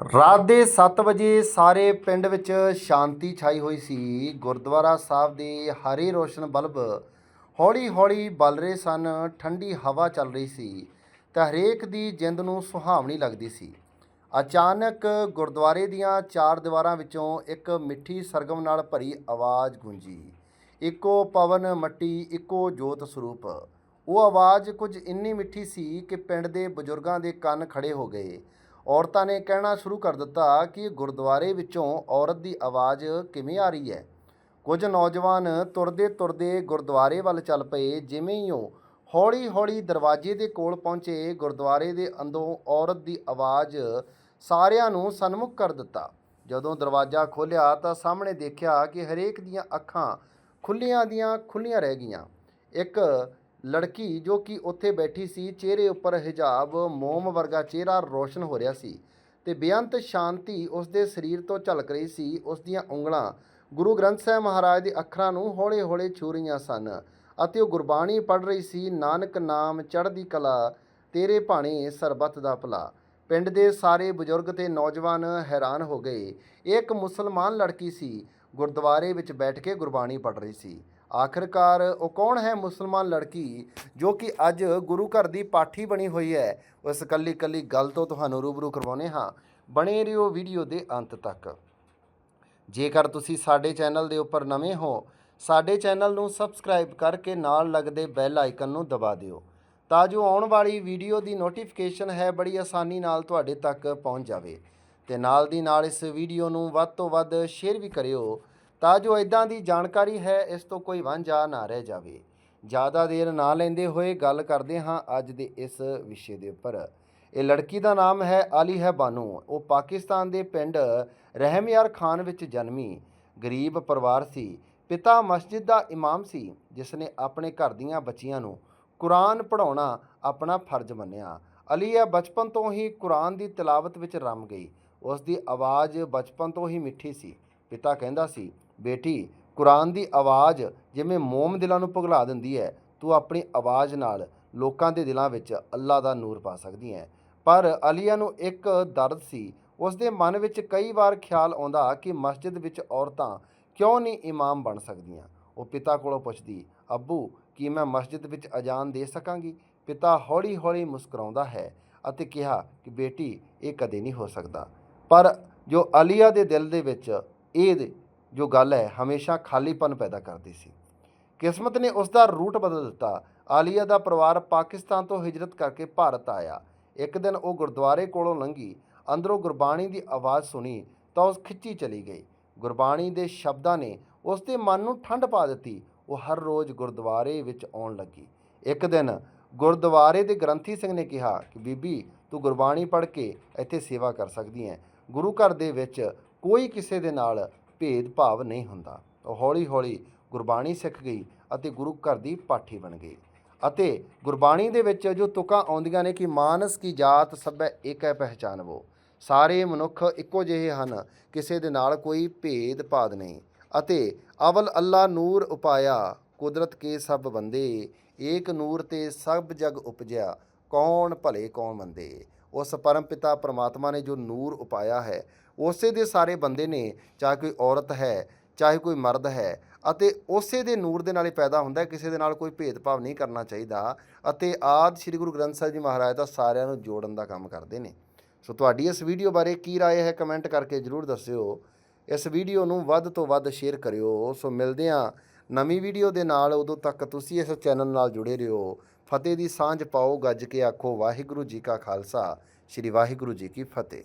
ਰਾਤ ਦੇ 7 ਵਜੇ ਸਾਰੇ ਪਿੰਡ ਵਿੱਚ ਸ਼ਾਂਤੀ ਛਾਈ ਹੋਈ ਸੀ। ਗੁਰਦੁਆਰਾ ਸਾਹਿਬ ਦੇ ਹਰੇ ਰੋਸ਼ਨ ਬਲਬ ਹੌਲੀ-ਹੌਲੀ ਬਲ ਰਹੇ ਸਨ, ਠੰਡੀ ਹਵਾ ਚੱਲ ਰਹੀ ਸੀ ਤਾਂ ਹਰੇਕ ਦੀ ਜਿੰਦ ਨੂੰ ਸੁਹਾਵਣੀ ਲੱਗਦੀ ਸੀ। ਅਚਾਨਕ ਗੁਰਦੁਆਰੇ ਦੀਆਂ ਚਾਰ ਦੀਵਾਰਾਂ ਵਿੱਚੋਂ ਇੱਕ ਮਿੱਠੀ ਸਰਗਮ ਨਾਲ ਭਰੀ ਆਵਾਜ਼ ਗੂੰਜੀ। ਇੱਕੋ ਪਵਨ ਮੱਟੀ, ਇੱਕੋ ਜੋਤ ਸਰੂਪ। ਉਹ ਆਵਾਜ਼ ਕੁਝ ਇੰਨੀ ਮਿੱਠੀ ਸੀ ਕਿ ਪਿੰਡ ਦੇ ਬਜ਼ੁਰਗਾਂ ਦੇ ਕੰਨ ਖੜੇ ਹੋ ਗਏ। ਔਰਤਾਂ ਨੇ ਕਹਿਣਾ ਸ਼ੁਰੂ ਕਰ ਦਿੱਤਾ ਕਿ ਗੁਰਦੁਆਰੇ ਵਿੱਚੋਂ ਔਰਤ ਦੀ ਆਵਾਜ਼ ਕਿਵੇਂ ਆ ਰਹੀ ਹੈ? ਕੁਝ ਨੌਜਵਾਨ ਤੁਰਦੇ ਤੁਰਦੇ ਗੁਰਦੁਆਰੇ ਵੱਲ ਚੱਲ ਪਏ, ਜਿਵੇਂ ਹੀ ਉਹ ਹੌਲੀ-ਹੌਲੀ ਦਰਵਾਜ਼ੇ ਦੇ ਕੋਲ ਪਹੁੰਚੇ, ਗੁਰਦੁਆਰੇ ਦੇ ਅੰਦਰੋਂ ਔਰਤ ਦੀ ਆਵਾਜ਼ ਸਾਰਿਆਂ ਨੂੰ ਸਨਮੁਖ ਕਰ ਦਿੱਤਾ। ਜਦੋਂ ਦਰਵਾਜ਼ਾ ਖੋਲ੍ਹਿਆ ਤਾਂ ਸਾਹਮਣੇ ਦੇਖਿਆ ਕਿ ਹਰੇਕ ਦੀਆਂ ਅੱਖਾਂ ਖੁੱਲੀਆਂ ਦੀਆਂ ਖੁੱਲੀਆਂ ਰਹਿ ਗਈਆਂ। ਇੱਕ ਲੜਕੀ ਜੋ ਕਿ ਉੱਥੇ ਬੈਠੀ ਸੀ, ਚਿਹਰੇ ਉੱਪਰ ਹਿਜਾਬ, ਮੋਮ ਵਰਗਾ ਚਿਹਰਾ ਰੋਸ਼ਨ ਹੋ ਰਿਹਾ ਸੀ ਤੇ ਬੇਅੰਤ ਸ਼ਾਂਤੀ ਉਸ ਦੇ ਸਰੀਰ ਤੋਂ ਝਲਕ ਰਹੀ ਸੀ। ਉਸ ਦੀਆਂ ਉਂਗਲਾਂ ਗੁਰੂ ਗ੍ਰੰਥ ਸਾਹਿਬ ਮਹਾਰਾਜ ਦੇ ਅੱਖਰਾਂ ਨੂੰ ਹੌਲੇ-ਹੌਲੇ ਛੂ ਰਹੀਆਂ ਸਨ ਅਤੇ ਉਹ ਗੁਰਬਾਣੀ ਪੜ੍ਹ ਰਹੀ ਸੀ, ਨਾਨਕ ਨਾਮ ਚੜ੍ਹਦੀ ਕਲਾ, ਤੇਰੇ ਭਾਣੇ ਸਰਬੱਤ ਦਾ ਭਲਾ। ਪਿੰਡ ਦੇ ਸਾਰੇ ਬਜ਼ੁਰਗ ਤੇ ਨੌਜਵਾਨ ਹੈਰਾਨ ਹੋ ਗਏ। ਇਹ ਇੱਕ ਮੁਸਲਮਾਨ ਲੜਕੀ ਸੀ, ਗੁਰਦੁਆਰੇ ਵਿੱਚ ਬੈਠ ਕੇ ਗੁਰਬਾਣੀ ਪੜ੍ਹ ਰਹੀ ਸੀ। ਆਖਰਕਾਰ ਉਹ ਕੌਣ ਹੈ ਮੁਸਲਮਾਨ ਲੜਕੀ ਜੋ ਕਿ ਅੱਜ ਗੁਰੂ ਘਰ ਦੀ ਪਾਠੀ ਬਣੀ ਹੋਈ ਹੈ? ਉਸ ਕੱਲੀ ਕੱਲੀ ਗੱਲ ਤੋਂ ਤੁਹਾਨੂੰ ਰੂਬਰੂ ਕਰਵਾਉਨੇ ਹਾਂ। ਬਣੇ ਰਹੋ ਵੀਡੀਓ ਦੇ ਅੰਤ ਤੱਕ। ਜੇਕਰ ਤੁਸੀਂ ਸਾਡੇ ਚੈਨਲ ਦੇ ਉੱਪਰ ਨਵੇਂ ਹੋ, ਸਾਡੇ ਚੈਨਲ ਨੂੰ ਸਬਸਕ੍ਰਾਈਬ ਕਰਕੇ ਨਾਲ ਲੱਗਦੇ ਬੈਲ ਆਈਕਨ ਨੂੰ ਦਬਾ ਦਿਓ, ਤਾਂ ਜੋ ਆਉਣ ਵਾਲੀ ਵੀਡੀਓ ਦੀ ਨੋਟੀਫਿਕੇਸ਼ਨ ਹੈ ਬੜੀ ਆਸਾਨੀ ਨਾਲ ਤੁਹਾਡੇ ਤੱਕ ਪਹੁੰਚ ਜਾਵੇ। ਤੇ ਨਾਲ ਦੀ ਨਾਲ ਇਸ ਵੀਡੀਓ ਨੂੰ ਵੱਧ ਤੋਂ ਵੱਧ ਸ਼ੇਅਰ ਵੀ ਕਰਿਓ। ਤਾਂ ਜੋ ਇਦਾਂ ਦੀ ਜਾਣਕਾਰੀ ਹੈ, ਇਸ ਤੋਂ ਕੋਈ ਵਾਂਝਾ ਨਾ ਰਹਿ ਜਾਵੇ। ਜ਼ਿਆਦਾ ਦੇਰ ਨਾ ਲੈਂਦੇ ਹੋਏ ਗੱਲ ਕਰਦੇ ਹਾਂ ਅੱਜ ਦੇ ਇਸ ਵਿਸ਼ੇ ਦੇ ਉੱਪਰ। ਇਹ ਲੜਕੀ ਦਾ ਨਾਮ ਹੈ ਆਲੀ ਹੈ ਬਾਨੂ। ਉਹ ਪਾਕਿਸਤਾਨ ਦੇ ਪਿੰਡ ਰਹਿਮਯਾਰ ਖਾਨ ਵਿੱਚ ਜਨਮੀ। ਗਰੀਬ ਪਰਿਵਾਰ ਸੀ। ਪਿਤਾ ਮਸਜਿਦ ਦਾ ਇਮਾਮ ਸੀ, ਜਿਸ ਨੇ ਆਪਣੇ ਘਰ ਦੀਆਂ ਬੱਚੀਆਂ ਨੂੰ ਕੁਰਾਨ ਪੜ੍ਹਾਉਣਾ ਆਪਣਾ ਫਰਜ਼ ਮੰਨਿਆ। ਅਲੀਆ ਬਚਪਨ ਤੋਂ ਹੀ ਕੁਰਾਨ ਦੀ ਤਿਲਾਵਤ ਵਿੱਚ ਰਮ ਗਈ। ਉਸ ਦੀ ਆਵਾਜ਼ ਬਚਪਨ ਤੋਂ ਹੀ ਮਿੱਠੀ ਸੀ। ਪਿਤਾ ਕਹਿੰਦਾ ਸੀ, ਬੇਟੀ, ਕੁਰਾਨ ਦੀ ਆਵਾਜ਼ ਜਿਵੇਂ ਮੋਮ ਦਿਲਾਂ ਨੂੰ ਪਿਘਲਾ ਦਿੰਦੀ ਹੈ, ਤੂੰ ਆਪਣੀ ਆਵਾਜ਼ ਨਾਲ ਲੋਕਾਂ ਦੇ ਦਿਲਾਂ ਵਿੱਚ ਅੱਲਾ ਦਾ ਨੂਰ ਪਾ ਸਕਦੀ ਹੈ। ਪਰ ਅਲੀਆ ਨੂੰ ਇੱਕ ਦਰਦ ਸੀ, ਉਸ ਦੇ ਮਨ ਵਿੱਚ ਕਈ ਵਾਰ ਖਿਆਲ ਆਉਂਦਾ ਕਿ ਮਸਜਿਦ ਵਿੱਚ ਔਰਤਾਂ ਕਿਉਂ ਨਹੀਂ ਇਮਾਮ ਬਣ ਸਕਦੀਆਂ? ਉਹ ਪਿਤਾ ਕੋਲੋਂ ਪੁੱਛਦੀ, ਅੱਬੂ, ਕੀ ਮੈਂ ਮਸਜਿਦ ਵਿੱਚ ਅਜ਼ਾਨ ਦੇ ਸਕਾਂਗੀ? ਪਿਤਾ ਹੌਲੀ-ਹੌਲੀ ਮੁਸਕਰਾਉਂਦਾ ਹੈ ਅਤੇ ਕਿਹਾ ਕਿ ਬੇਟੀ, ਇਹ ਕਦੇ ਨਹੀਂ ਹੋ ਸਕਦਾ। ਪਰ ਜੋ ਅਲੀਆ ਦੇ ਦਿਲ ਦੇ ਵਿੱਚ ਇਹ ਜੋ ਗੱਲ ਹੈ, ਹਮੇਸ਼ਾ ਖਾਲੀਪਨ ਪੈਦਾ ਕਰਦੀ ਸੀ। ਕਿਸਮਤ ਨੇ ਉਸ ਦਾ ਰੂਟ ਬਦਲ ਦਿੱਤਾ। ਆਲੀਆ ਦਾ ਪਰਿਵਾਰ ਪਾਕਿਸਤਾਨ ਤੋਂ ਹਿਜਰਤ ਕਰਕੇ ਭਾਰਤ ਆਇਆ। ਇੱਕ ਦਿਨ ਉਹ ਗੁਰਦੁਆਰੇ ਕੋਲੋਂ ਲੰਘੀ। ਅੰਦਰੋਂ ਗੁਰਬਾਣੀ ਦੀ ਆਵਾਜ਼ ਸੁਣੀ ਤਾਂ ਉਸ ਖਿੱਚੀ ਚਲੀ ਗਈ। ਗੁਰਬਾਣੀ ਦੇ ਸ਼ਬਦਾਂ ਨੇ ਉਸ ਦੇ ਮਨ ਨੂੰ ਠੰਡ ਪਾ ਦਿੱਤੀ। ਉਹ ਹਰ ਰੋਜ਼ ਗੁਰਦੁਆਰੇ ਵਿੱਚ ਆਉਣ ਲੱਗੀ। ਇੱਕ ਦਿਨ ਗੁਰਦੁਆਰੇ ਦੇ ਗ੍ਰੰਥੀ ਸਿੰਘ ਨੇ ਕਿਹਾ ਕਿ, ਬੀਬੀ, ਤੂੰ ਗੁਰਬਾਣੀ ਪੜ੍ਹ ਕੇ ਇੱਥੇ ਸੇਵਾ ਕਰ ਸਕਦੀ ਹੈ। ਗੁਰੂ ਘਰ ਦੇ ਵਿੱਚ ਕੋਈ ਕਿਸੇ ਦੇ ਨਾਲ ਭੇਦਭਾਵ ਨਹੀਂ ਹੁੰਦਾ। ਉਹ ਹੌਲੀ-ਹੌਲੀ ਗੁਰਬਾਣੀ ਸਿੱਖ ਗਈ ਅਤੇ ਗੁਰੂ ਘਰ ਦੀ ਪਾਠੀ ਬਣ ਗਈ। ਅਤੇ ਗੁਰਬਾਣੀ ਦੇ ਵਿੱਚ ਜੋ ਤੁਕਾਂ ਆਉਂਦੀਆਂ ਨੇ ਕਿ ਮਾਨਸ ਕੀ ਜਾਤ ਸਭੈ ਏਕੈ ਪਹਿਚਾਨਵੋ, ਸਾਰੇ ਮਨੁੱਖ ਇੱਕੋ ਜਿਹੇ ਹਨ, ਕਿਸੇ ਦੇ ਨਾਲ ਕੋਈ ਭੇਦ ਭਾਦ ਨਹੀਂ। ਅਤੇ ਅਵਲ ਅੱਲਾ ਨੂਰ ਉਪਾਇਆ, ਕੁਦਰਤ ਕੇ ਸਭ ਬੰਦੇ, ਏਕ ਨੂਰ ਤੇ ਸਭ ਜਗ ਉਪਜਿਆ ਕੌਣ ਭਲੇ ਕੌਣ ਮੰਦੇ ਉਸ ਪਰਮ ਪਿਤਾ ਪ੍ਰਮਾਤਮਾ ਨੇ ਜੋ ਨੂਰ ਉਪਾਇਆ ਹੈ ਉਸੇ ਦੇ ਸਾਰੇ ਬੰਦੇ ਨੇ ਚਾਹੇ ਕੋਈ ਔਰਤ ਹੈ ਚਾਹੇ ਕੋਈ ਮਰਦ ਹੈ ਅਤੇ ਉਸੇ ਦੇ ਨੂਰ ਦੇ ਨਾਲ ਹੀ ਪੈਦਾ ਹੁੰਦਾ ਹੈ ਕਿਸੇ ਦੇ ਨਾਲ ਕੋਈ ਭੇਦਭਾਵ ਨਹੀਂ ਕਰਨਾ ਚਾਹੀਦਾ ਅਤੇ ਆਦ ਸ੍ਰੀ ਗੁਰੂ ਗ੍ਰੰਥ ਸਾਹਿਬ ਜੀ ਮਹਾਰਾਜ ਦਾ ਸਾਰਿਆਂ ਨੂੰ ਜੋੜਨ ਦਾ ਕੰਮ ਕਰਦੇ ਨੇ ਸੋ ਤੁਹਾਡੀ ਇਸ ਵੀਡੀਓ ਬਾਰੇ ਕੀ رائے ਹੈ ਕਮੈਂਟ ਕਰਕੇ ਜਰੂਰ ਦੱਸਿਓ ਇਸ ਵੀਡੀਓ ਨੂੰ ਵੱਧ ਤੋਂ ਵੱਧ ਸ਼ੇਅਰ ਕਰਿਓ ਸੋ ਮਿਲਦੇ ਹਾਂ ਨਵੀਂ ਵੀਡੀਓ ਦੇ ਨਾਲ ਉਦੋਂ ਤੱਕ ਤੁਸੀਂ ਇਸ ਚੈਨਲ ਨਾਲ ਜੁੜੇ ਰਹੋ ਫਤਿਹ ਦੀ ਸਾਂਝ ਪਾਓ ਗੱਜ ਕੇ ਆਖੋ ਵਾਹਿਗੁਰੂ ਜੀ ਕਾ ਖਾਲਸਾ, ਸ੍ਰੀ ਵਾਹਿਗੁਰੂ ਜੀ ਕੀ ਫਤਿਹ।